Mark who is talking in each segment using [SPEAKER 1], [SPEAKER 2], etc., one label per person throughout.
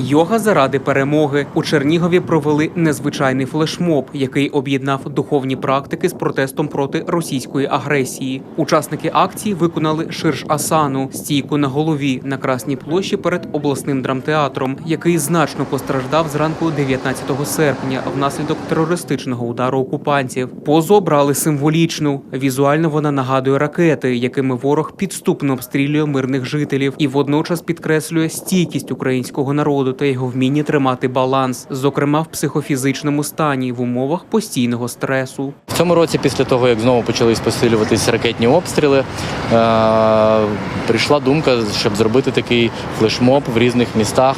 [SPEAKER 1] Йога заради перемоги у Чернігові провели незвичайний флешмоб, який об'єднав духовні практики з протестом проти російської агресії. Учасники акції виконали ширш асану стійку на голові на красній площі перед обласним драмтеатром, який значно постраждав зранку 19 серпня внаслідок терористичного удару окупантів. Позу обрали символічну. Візуально вона нагадує ракети, якими ворог підступно обстрілює мирних жителів, і водночас підкреслює стійкість українського народу та його вміння тримати баланс, зокрема в психофізичному стані в умовах постійного стресу.
[SPEAKER 2] В цьому році, після того, як знову почались посилюватися ракетні обстріли, е- прийшла думка, щоб зробити такий флешмоб в різних містах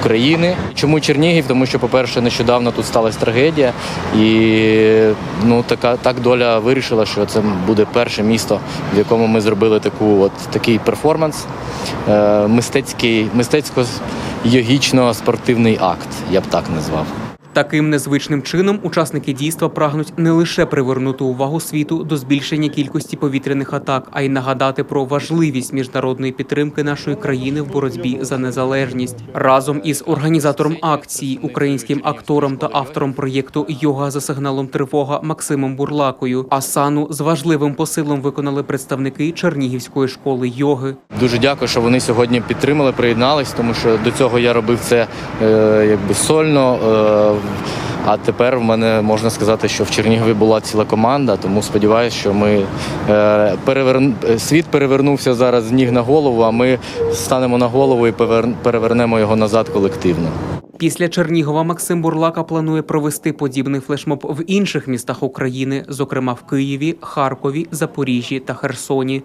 [SPEAKER 2] України. Чому Чернігів? Тому що, по-перше, нещодавно тут сталася трагедія, і ну, така, так доля вирішила, що це буде перше місто, в якому ми зробили таку, от, такий перформанс, е- мистецький, мистецько-йогічно-спортивний акт, я б так назвав.
[SPEAKER 1] Таким незвичним чином учасники дійства прагнуть не лише привернути увагу світу до збільшення кількості повітряних атак, а й нагадати про важливість міжнародної підтримки нашої країни в боротьбі за незалежність. Разом із організатором акції, українським актором та автором проєкту Йога за сигналом тривога Максимом Бурлакою. Асану з важливим посилом виконали представники Чернігівської школи йоги.
[SPEAKER 2] Дуже дякую, що вони сьогодні підтримали, приєднались, тому що до цього я робив це е, якби сольно. А тепер в мене можна сказати, що в Чернігові була ціла команда, тому сподіваюся, що ми е, переверн... світ перевернувся зараз з ніг на голову, а ми станемо на голову і повер- перевернемо його назад колективно.
[SPEAKER 1] Після Чернігова Максим Бурлака планує провести подібний флешмоб в інших містах України, зокрема в Києві, Харкові, Запоріжжі та Херсоні.